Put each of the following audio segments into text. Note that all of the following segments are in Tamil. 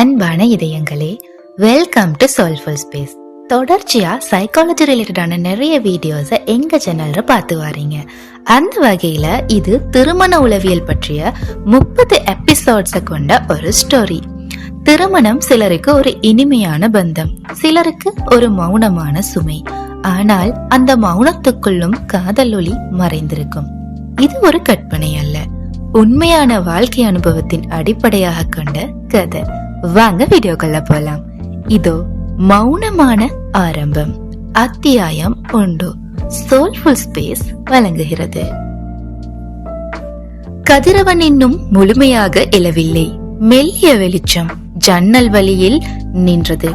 அன்பான இதயங்களே வெல்கம் டு சோல்ஃபுல் ஸ்பேஸ் தொடர்ச்சியா சைக்காலஜி ரிலேட்டடான நிறைய வீடியோஸை எங்க சேனல்ல பார்த்து வாரீங்க. அந்த வகையில இது திருமண உளவியல் பற்றிய முப்பது எபிசோட்ஸை கொண்ட ஒரு ஸ்டோரி திருமணம் சிலருக்கு ஒரு இனிமையான பந்தம் சிலருக்கு ஒரு மௌனமான சுமை. ஆனால் அந்த மௌனத்துக்குள்ளும் காதல் ஒளி மறைந்திருக்கும். இது ஒரு கற்பனை அல்ல. உண்மையான வாழ்க்கை அனுபவத்தின் அடிப்படையாக கொண்ட கதை. வாங்க வீடியோக்குள்ள போலாம். இதோ மௌனமான ஆரம்பம். அத்தியாயம் ஒன்று. சோல்ஃபுல் ஸ்பேஸ் வழங்குகிறது. கதிரவன் இன்னும் முழுமையாக எழவில்லை. மெல்லிய வெளிச்சம் ஜன்னல் வழியில் நின்றது.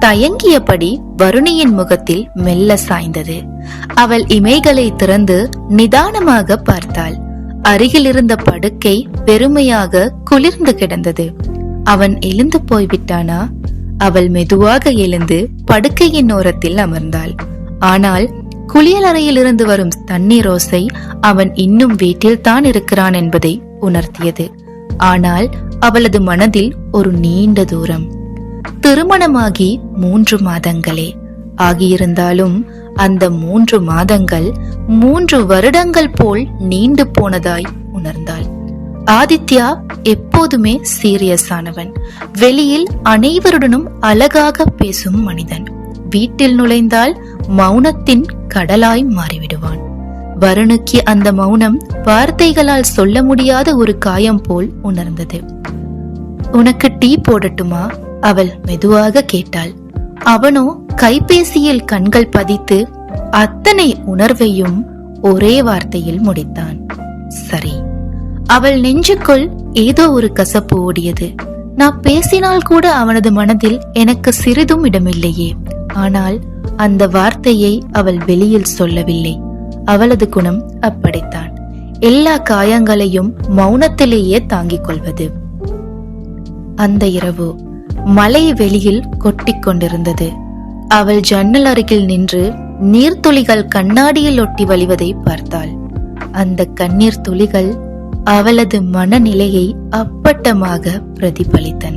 தயங்கியபடி வருணியின் முகத்தில் மெல்ல சாய்ந்தது. அவள் இமைகளை திறந்து நிதானமாக பார்த்தாள். அருகிலிருந்த படுக்கை பெருமையாக குளிர்ந்து கிடந்தது. அவன் எழுந்து போய்விட்டானா? அவள் மெதுவாக எழுந்து படுக்கையின் ஓரத்தில் அமர்ந்தாள். ஆனால் குளியலறையிலிருந்து வரும் தண்ணீர் ஓசை அவன் இன்னும் வீட்டில் தான் இருக்கிறான் என்பதை உணர்த்தியது. ஆனால் அவளது மனதில் ஒரு நீண்ட தூரம். திருமணமாகி மூன்று மாதங்களே. ஆகியிருந்தாலும் அந்த மூன்று மாதங்கள் மூன்று வருடங்கள் போல் நீண்டு போனதாய் உணர்ந்தாள். ஆதித்யா எப்போதுமே சீரியஸ் ஆனவன். வெளியில் அனைவருடனும் அழகாக பேசும் மனிதன். வீட்டில் நுழைந்தால் மௌனத்தின் கடலாய் மாறிவிடுவான். வருணுக்கு அந்த மௌனம் வார்த்தைகளால் சொல்ல முடியாத ஒரு காயம் போல் உணர்ந்தது. உனக்கு டீ போடட்டுமா? அவள் மெதுவாக கேட்டாள். அவனோ கைபேசியில் கண்கள் பதித்து அத்தனை உணர்வையும் ஒரே வார்த்தையில் முடித்தான். சரி அவள் நெஞ்சுக்குள் ஏதோ ஒரு கசப்பு ஓடியது. நான் பேசினால் கூட அவனது மனதில் எனக்கு சிறிதும் இடமில்லையே. ஆனால் அந்த வார்த்தையை அவள் வெளியில் சொல்லவில்லை. அவளது குணம் அப்படித்தான். எல்லா காயங்களையும் மௌனத்திலேயே தாங்கிக் கொள்வது. அந்த இரவு மலை வெளியில் கொட்டி கொண்டிருந்தது. அவள் ஜன்னல் அருகில் நின்று நீர்த்துளிகள் கண்ணாடியில் ஒட்டி வழிவதை பார்த்தாள். அந்த கண்ணீர் துளிகள் அவளது மனநிலையை அப்பட்டமாக பிரதிபலித்தன.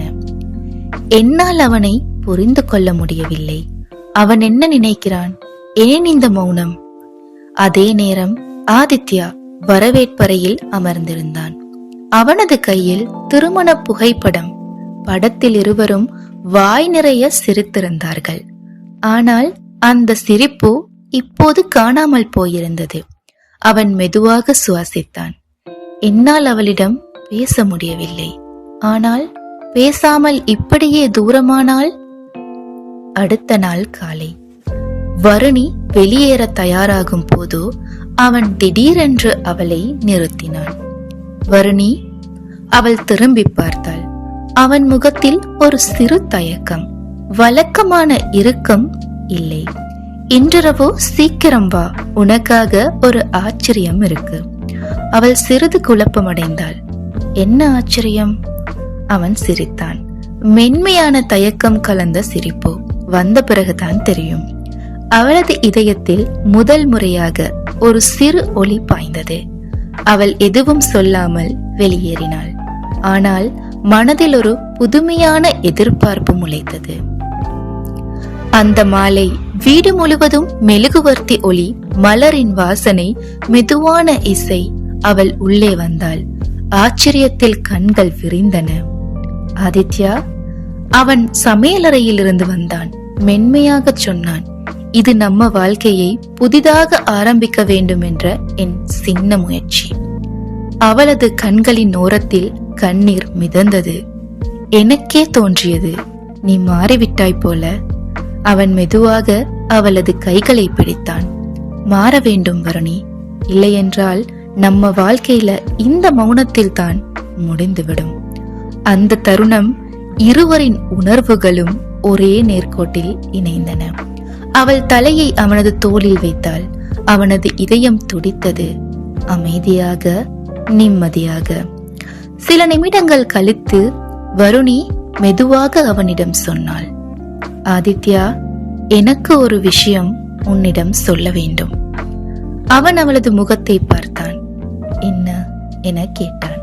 என்னால் அவனை புரிந்து கொள்ள முடியவில்லை. அவன் என்ன நினைக்கிறான்? ஏன் இந்த மௌனம்? அதே நேரம் ஆதித்யா வரவேற்பறையில் அமர்ந்திருந்தான். அவனது கையில் திருமண புகைப்படம். படத்தில் இருவரும் வாய் நிறைய சிரித்திருந்தார்கள். ஆனால் அந்த சிரிப்பு இப்போது காணாமல் போயிருந்தது. அவன் மெதுவாக சுவாசித்தான். என்னால் அவளிடம் பேச முடியவில்லை. ஆனால் பேசாமல் இப்படியே தூரமானால்? அடுத்த நாள் காலை. வருணி வெளியேற தயாராகும் போதோ அவன் திடீரென்று அவளை நிறுத்தினான். வருணி அவள் திரும்பி பார்த்தாள். அவன் முகத்தில் ஒரு சிறு தயக்கம் வழக்கமான இறுக்கம் இல்லை. இன்றிரவோ சீக்கிரம் வா உனக்காக ஒரு ஆச்சரியம் இருக்கு. அவள் சிறிது குழப்பமடைந்தாள். என்ன ஆச்சரியம்? அவன் சிரித்தான். மென்மையான தயக்கம் கலந்த சிரிப்பு. வந்த பிறகுதான் தெரியும். அவளது இதயத்தில் முதல் முறையாக ஒரு சிறு ஒளி பாய்ந்தது. அவள் எதுவும் சொல்லாமல் வெளியேறினாள். ஆனால் மனதில் ஒரு புதுமையான எதிர்பார்ப்பு முளைத்தது அந்த மாலை வீடு முழுவதும் மெழுகுவர்த்தி ஒளி மலரின் வாசனை மெதுவான இசை அவள் உள்ளே வந்தாள். ஆச்சரியத்தில் கண்கள் விரிந்தன. ஆதித்யா அவன் சமையலறையில் இருந்து வந்தான். மென்மையாக சொன்னான் இது நம்ம வாழ்க்கையை புதிதாக ஆரம்பிக்க வேண்டும் என்ற என் சின்ன முயற்சி. அவளது கண்களின் ஓரத்தில் கண்ணீர் மிதந்தது. எனக்கே தோன்றியது. நீ மாறிவிட்டாய் போல. அவன் மெதுவாக அவளது கைகளை பிடித்தான். மாற வேண்டும் வருணி. இல்லையென்றால் நம்ம வாழ்க்கையில இந்த மௌனத்தில் தான் முடிந்துவிடும். அந்த தருணம் இருவரின் உணர்வுகளும் ஒரே நேர்கோட்டில் இணைந்தன. அவள் தலையை அவனது தோளில் வைத்தாள். அவனது இதயம் துடித்தது. அமைதியாக நிம்மதியாக. சில நிமிடங்கள் கழித்து வருணி மெதுவாக அவனிடம் சொன்னாள். ஆதித்யா எனக்கு ஒரு விஷயம் உன்னிடம் சொல்ல வேண்டும். அவன் அவளது முகத்தை பார்த்தான். என்ன என கேட்டான்.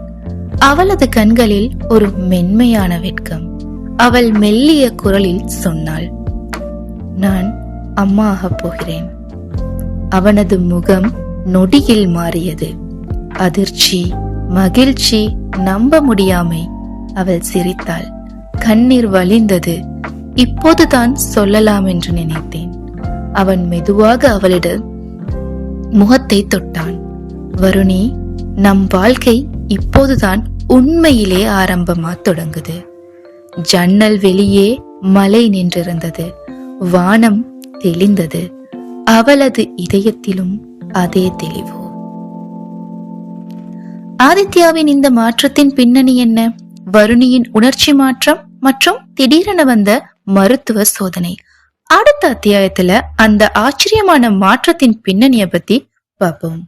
அவளது கண்களில் ஒரு மென்மையான வெட்கம். அவள் மெல்லிய குரலில் சொன்னாள் நான் அம்மாக போகிறேன். அவனது முகம் நொடியில் மாறியது. அதிர்ச்சி மகிழ்ச்சி நம்ப முடியாமை. அவள் சிரித்தாள். கண்ணீர் வழிந்தது. இப்போதுதான் சொல்லலாம் என்று நினைத்தேன். அவன் மெதுவாக அவளிடம் முகத்தை தொட்டான். வருணி நம் வாழ்க்கை இப்போதுதான் உண்மையிலே ஆரம்பமா தொடங்குது. ஜன்னல் வெளியே மலை நின்றிருந்தது. வானம் தெளிந்தது. அவளது இதயத்திலும் அதே தெளிவு. ஆதித்யாவின் இந்த மாற்றத்தின் பின்னணி என்ன? வருணியின் உணர்ச்சி மாற்றம் மற்றும் திடீரென வந்த மருத்துவ சோதனை. அடுத்த அத்தியாயத்துல அந்த ஆச்சரியமான மாற்றத்தின் பின்னணியை பத்தி பார்ப்போம்.